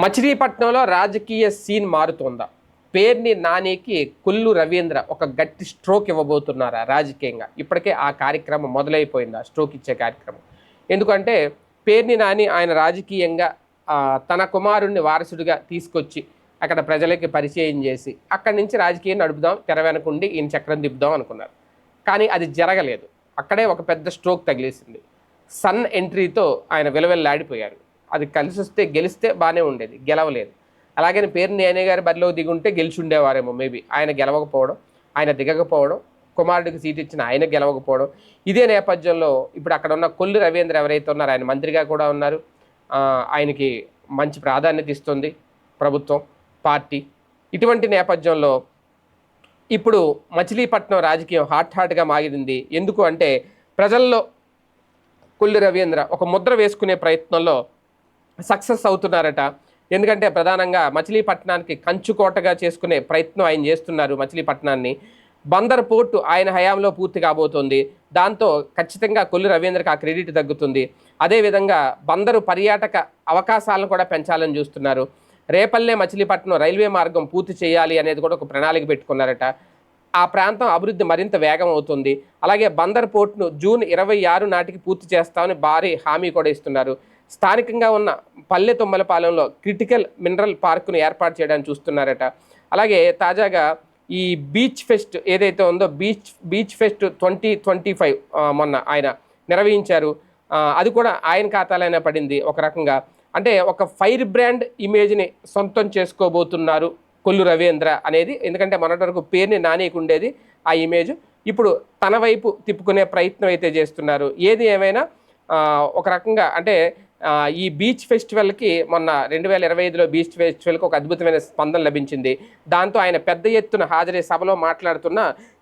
మచిలీపట్నంలో రాజకీయ సీన్ మారుతోందా? పేర్ని నానికి కొల్లు రవీంద్ర ఒక గట్టి స్ట్రోక్ ఇవ్వబోతున్నారా రాజకీయంగా? ఇప్పటికే ఆ కార్యక్రమం మొదలైపోయింది ఆ స్ట్రోక్ ఇచ్చే కార్యక్రమం. ఎందుకంటే పేర్ని నాని ఆయన రాజకీయంగా తన కుమారుణ్ణి వారసుడిగా తీసుకొచ్చి అక్కడ ప్రజలకి పరిచయం చేసి అక్కడి నుంచి రాజకీయం నడుపుదాం తెర వెనకుండి ఈయన చక్రం దిప్పుదాం అనుకున్నారు. కానీ అది జరగలేదు. అక్కడే ఒక పెద్ద స్ట్రోక్ తగిలేసింది. సన్ ఎంట్రీతో ఆయన విలవెల్లాడిపోయారు. అది కలిసి వస్తే గెలిస్తే బాగానే ఉండేది. గెలవలేదు. అలాగని పేరు నేనే గారి బరిలో దిగుంటే గెలిచి ఉండేవారేమో మేబీ. ఆయన గెలవకపోవడం ఆయన దిగకపోవడం కుమారుడికి సీట్ ఇచ్చిన ఆయన గెలవకపోవడం. ఇదే నేపథ్యంలో ఇప్పుడు అక్కడ ఉన్న కొల్లు రవీంద్ర ఎవరైతే ఉన్నారో ఆయన మంత్రిగా కూడా ఉన్నారు. ఆయనకి మంచి ప్రాధాన్యత ఇస్తుంది ప్రభుత్వం పార్టీ. ఇటువంటి నేపథ్యంలో ఇప్పుడు మచిలీపట్నం రాజకీయం హాట్ హాట్గా మాగింది ఎందుకు అంటే ప్రజల్లో కొల్లి రవీంద్ర ఒక ముద్ర వేసుకునే ప్రయత్నంలో సక్సెస్ అవుతున్నారట. ఎందుకంటే ప్రధానంగా మచిలీపట్నానికి కంచుకోటగా చేసుకునే ప్రయత్నం ఆయన చేస్తున్నారు మచిలీపట్నాన్ని. బందర్ పోర్టు ఆయన హయాంలో పూర్తి కాబోతోంది. దాంతో ఖచ్చితంగా కొల్లు రవీంద్రకు ఆ క్రెడిట్ తగ్గుతుంది. అదేవిధంగా బందరు పర్యాటక అవకాశాలను కూడా పెంచాలని చూస్తున్నారు. రేపల్లె మచిలీపట్నం రైల్వే మార్గం పూర్తి చేయాలి అనేది కూడా ఒక ప్రణాళిక పెట్టుకున్నారట. ఆ ప్రాంతం అభివృద్ధి మరింత వేగం అవుతుంది. అలాగే బందర్ పోర్టును జూన్ ఇరవై ఆరు నాటికి పూర్తి చేస్తామని భారీ హామీ కూడా ఇస్తున్నారు. స్థానికంగా ఉన్న పల్లె తుమ్మలపాలెంలో క్రిటికల్ మినరల్ పార్కును ఏర్పాటు చేయడానికి చూస్తున్నారట. అలాగే తాజాగా ఈ బీచ్ ఫెస్ట్ ఏదైతే ఉందో beach beach fest twenty twenty five మొన్న ఆయన నిర్వహించారు. అది కూడా ఆయన ఖాతాలోనే పడింది ఒక రకంగా. అంటే ఒక ఫైర్ బ్రాండ్ ఇమేజ్ని సొంతం చేసుకోబోతున్నారు కొల్లు రవీంద్ర అనేది. ఎందుకంటే మొన్నటి వరకు పేరుని నానేకుండేది ఆ ఇమేజ్. ఇప్పుడు తన వైపు తిప్పుకునే ప్రయత్నం అయితే చేస్తున్నారు. ఏది ఏమైనా ఒక రకంగా అంటే ఈ బీచ్ ఫెస్టివల్కి మొన్న రెండు వేల ఇరవై ఐదులో బీచ్ ఫెస్టివల్కి ఒక అద్భుతమైన స్పందన లభించింది. దాంతో ఆయన పెద్ద ఎత్తున హాజరై సభలో మాట్లాడుతున్న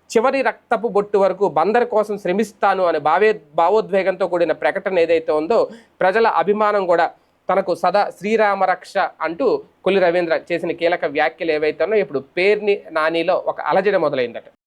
చివరి రక్తపు బొట్టు వరకు బందర్ కోసం శ్రమిస్తాను అనే భావే భావోద్వేగంతో కూడిన ప్రకటన ఏదైతే ఉందో ప్రజల అభిమానం కూడా తనకు సదా శ్రీరామ రక్ష అంటూ కొల్లి రవీంద్ర చేసిన కీలక వ్యాఖ్యలు ఏవైతే ఉన్నాయో ఇప్పుడు పేర్ని నానిలో ఒక అలజడి మొదలైందట.